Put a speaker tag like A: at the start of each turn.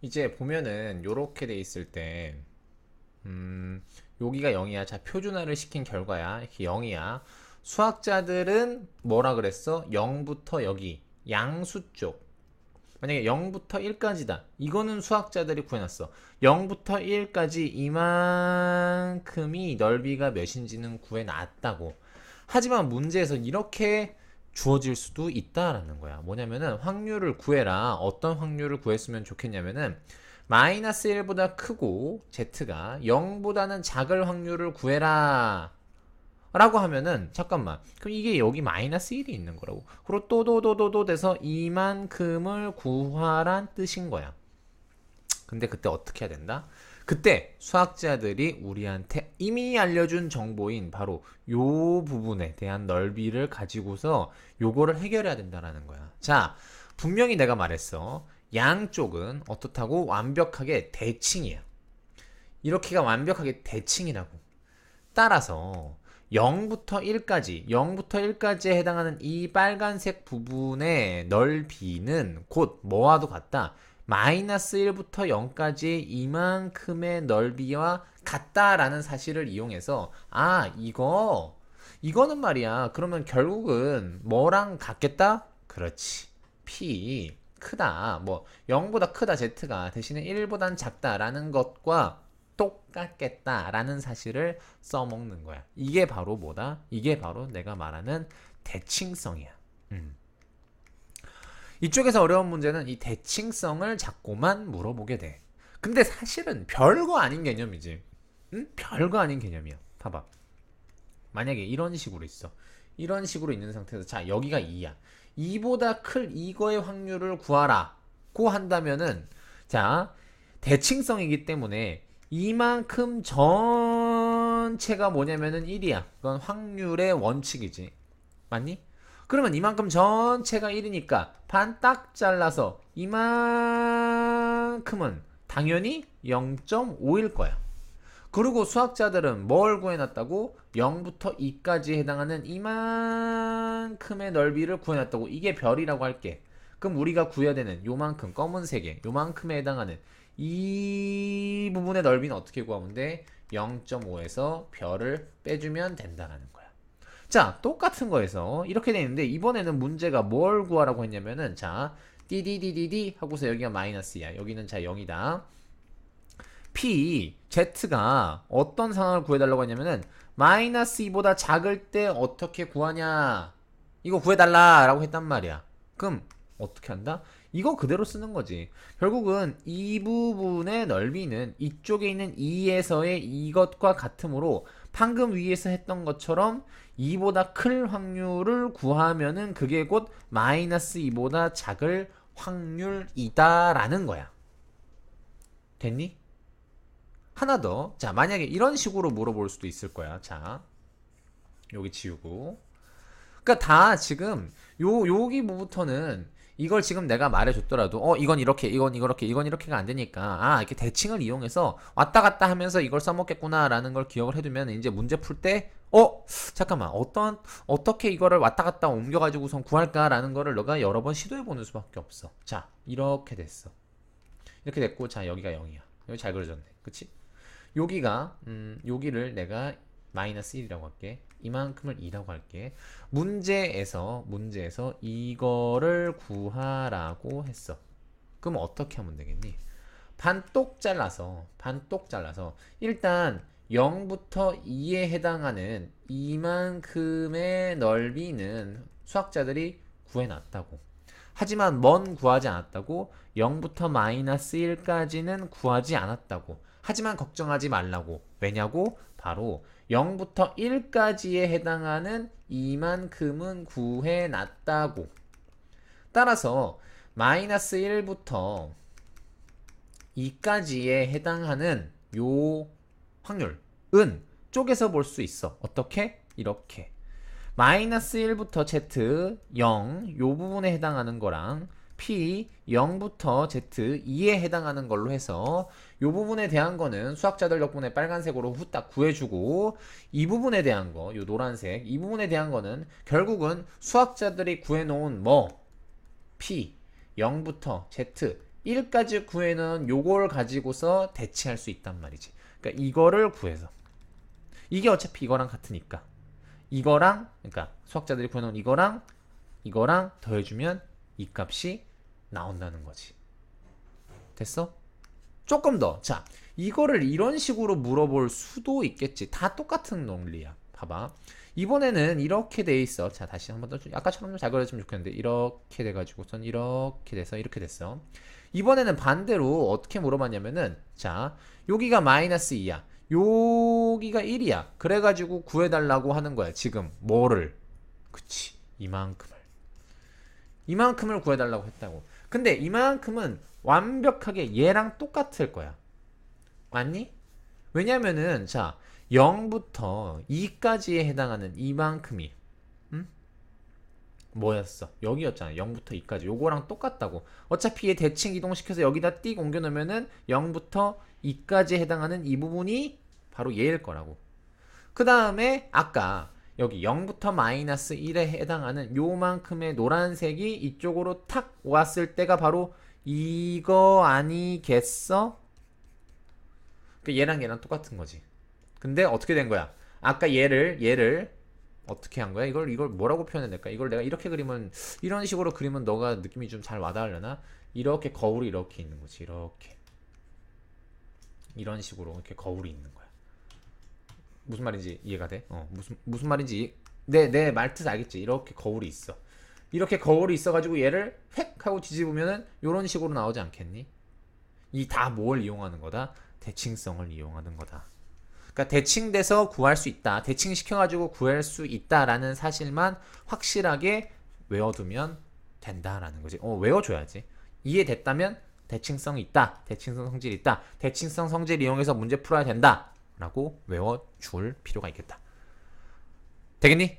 A: 이제 보면은 요렇게 돼 있을 때 음, 여기가 0이야. 자, 표준화를 시킨 결과야. 이렇게 0이야. 수학자들은 뭐라 그랬어? 0부터 여기 양수 쪽. 만약에 0부터 1까지다. 이거는 수학자들이 구해놨어. 0부터 1까지 이만큼이 넓이가 몇인지는 구해놨다고. 하지만 문제에서 이렇게 주어질 수도 있다라는 거야. 뭐냐면은 확률을 구해라. 어떤 확률을 구했으면 좋겠냐면은 마이너스 1보다 크고 z가 0보다는 작을 확률을 구해라. 라고 하면은 잠깐만 그럼 이게 여기 마이너스 1이 있는 거라고 그리고 또도도도도 돼서 이만큼을 구하란 뜻인 거야 근데 그때 어떻게 해야 된다? 그때 수학자들이 우리한테 이미 알려준 정보인 바로 요 부분에 대한 넓이를 가지고서 요거를 해결해야 된다라는 거야. 자 분명히 내가 말했어. 양쪽은 어떻다고 완벽하게 대칭이야. 이렇게가 완벽하게 대칭이라고. 따라서 0부터 1까지, 0부터 1까지에 해당하는 이 빨간색 부분의 넓이는 곧 뭐와도 같다. 마이너스 1부터 0까지 이만큼의 넓이와 같다라는 사실을 이용해서 아 이거 이거는 말이야 그러면 결국은 뭐랑 같겠다? 그렇지 P 크다 뭐 0보다 크다 Z가 대신에 1보단 작다라는 것과 똑같겠다라는 사실을 써먹는 거야. 이게 바로 뭐다? 이게 바로 내가 말하는 대칭성이야. 음. 이쪽에서 어려운 문제는 이 대칭성을 자꾸만 물어보게 돼. 근데 사실은 별거 아닌 개념이지. 응? 별거 아닌 개념이야. 봐봐. 만약에 이런 식으로 있어. 이런 식으로 있는 상태에서 자 여기가 2야. 2보다 클 이거의 확률을 구하라. 고 한다면은 자 대칭성이기 때문에 이만큼 전체가 뭐냐면은 1이야. 그건 확률의 원칙이지. 맞니? 그러면 이만큼 전체가 1이니까 반 딱 잘라서 이만큼은 당연히 0.5일 거야. 그리고 수학자들은 뭘 구해놨다고? 0부터 2까지 해당하는 이만큼의 넓이를 구해놨다고. 이게 별이라고 할게. 그럼 우리가 구해야 되는 요만큼 검은색에 요만큼에 해당하는 이 부분의 넓이는 어떻게 구하면 돼? 0.5에서 별을 빼주면 된다는 거야. 자, 똑같은 거에서 이렇게 돼 있는데 이번에는 문제가 뭘 구하라고 했냐면은 자, 띠디디디디 하고서 여기가 마이너스야. 여기는 자 0이다. P, Z가 어떤 상황을 구해달라고 했냐면은 마이너스 2보다 작을 때 어떻게 구하냐 이거 구해달라 라고 했단 말이야. 그럼 어떻게 한다? 이거 그대로 쓰는 거지. 결국은 이 부분의 넓이는 이쪽에 있는 2에서의 이것과 같으므로 방금 위에서 했던 것처럼 2보다 클 확률을 구하면은 그게 곧 마이너스 2보다 작을 확률이다라는 거야. 됐니? 하나 더. 자, 만약에 이런 식으로 물어볼 수도 있을 거야. 자, 여기 지우고. 그러니까 다 지금 요 여기 부부터는 이걸 지금 내가 말해줬더라도 어 이건 이렇게 이건 이렇게 이건 이렇게가 안 되니까 아 이렇게 대칭을 이용해서 왔다 갔다 하면서 이걸 써먹겠구나라는 걸 기억을 해두면 이제 문제 풀때 어 잠깐만 어떤 어떻게 이거를 왔다 갔다 옮겨가지고선 구할까라는 거를 너가 여러 번 시도해보는 수밖에 없어. 자 이렇게 됐어. 이렇게 됐고 자 여기가 0이야. 여기 잘 그려졌네. 그치? 여기가 음 여기를 내가 마이너스 1이라고 할게 이만큼을 2라고 할게. 문제에서 문제에서 이거를 구하라고 했어. 그럼 어떻게 하면 되겠니? 반똑 잘라서 반똑 잘라서 일단 0부터 2에 해당하는 이만큼의 넓이는 수학자들이 구해놨다고. 하지만 먼 구하지 않았다고 0부터 마이너스 1까지는 구하지 않았다고. 하지만 걱정하지 말라고. 왜냐고? 바로 0부터 1까지에 해당하는 이만큼은 구해놨다고. 따라서 마이너스 1부터 2까지에 해당하는 요 확률은 쪼개서 볼 수 있어. 어떻게? 이렇게. 마이너스 1부터 Z 0, 요 부분에 해당하는 거랑 P 0부터 Z 2에 해당하는 걸로 해서 이 부분에 대한 거는 수학자들 덕분에 빨간색으로 후딱 구해주고 이 부분에 대한 거, 이 노란색 이 부분에 대한 거는 결국은 수학자들이 구해놓은 뭐? P 0부터 Z 1까지 구해는 요걸 가지고서 대치할 수 있단 말이지. 그러니까 이거를 구해서. 이게 어차피 이거랑 같으니까. 이거랑 그러니까 수학자들이 구해놓은 이거랑 이거랑 더해주면 이 값이 나온다는 거지. 됐어? 조금 더. 자, 이거를 이런 식으로 물어볼 수도 있겠지. 다 똑같은 논리야. 봐봐. 이번에는 이렇게 돼 있어. 자, 다시 한번 더. 아까처럼 좀 잘 그려주면 좋겠는데. 이렇게 돼가지고선 이렇게 돼서 이렇게 됐어. 이번에는 반대로 어떻게 물어봤냐면은, 자, 여기가 마이너스 2야. 여기가 1이야. 그래가지고 구해달라고 하는 거야. 지금 뭐를? 그치. 이만큼을. 이만큼을 구해달라고 했다고. 근데 이만큼은 완벽하게 얘랑 똑같을 거야. 맞니? 왜냐면은 자 0부터 2까지에 해당하는 이만큼이 음? 뭐였어? 여기였잖아. 0부터 2까지. 요거랑 똑같다고. 어차피 얘 대칭 이동시켜서 여기다 띡 옮겨 놓으면은 0부터 2까지에 해당하는 이 부분이 바로 얘일 거라고. 그 다음에 아까 여기 0부터 마이너스 1에 해당하는 요만큼의 노란색이 이쪽으로 탁 왔을 때가 바로 이거 아니겠어? 그 얘랑 얘랑 똑같은 거지. 근데 어떻게 된 거야? 아까 얘를 얘를 어떻게 한 거야? 이걸 이걸 뭐라고 표현해야 될까? 이걸 내가 이렇게 그리면 이런 식으로 그리면 너가 느낌이 좀 잘 와닿으려나? 이렇게 거울이 이렇게 있는 거지. 이렇게 이런 식으로 이렇게 거울이 있는 거야. 무슨 말인지 이해가 돼? 어 무슨 무슨 말인지 내 내 말뜻 알겠지? 이렇게 거울이 있어. 이렇게 거울이 있어가지고 얘를 획 하고 뒤집으면은 이런 식으로 나오지 않겠니? 이 다 뭘 이용하는 거다? 대칭성을 이용하는 거다. 그러니까 대칭돼서 구할 수 있다. 대칭시켜가지고 구할 수 있다라는 사실만 확실하게 외워두면 된다라는 거지. 어, 외워줘야지. 이해됐다면 대칭성이 있다. 대칭성 성질이 있다. 대칭성 성질 이용해서 문제 풀어야 된다. 라고 외워줄 필요가 있겠다. 되겠니?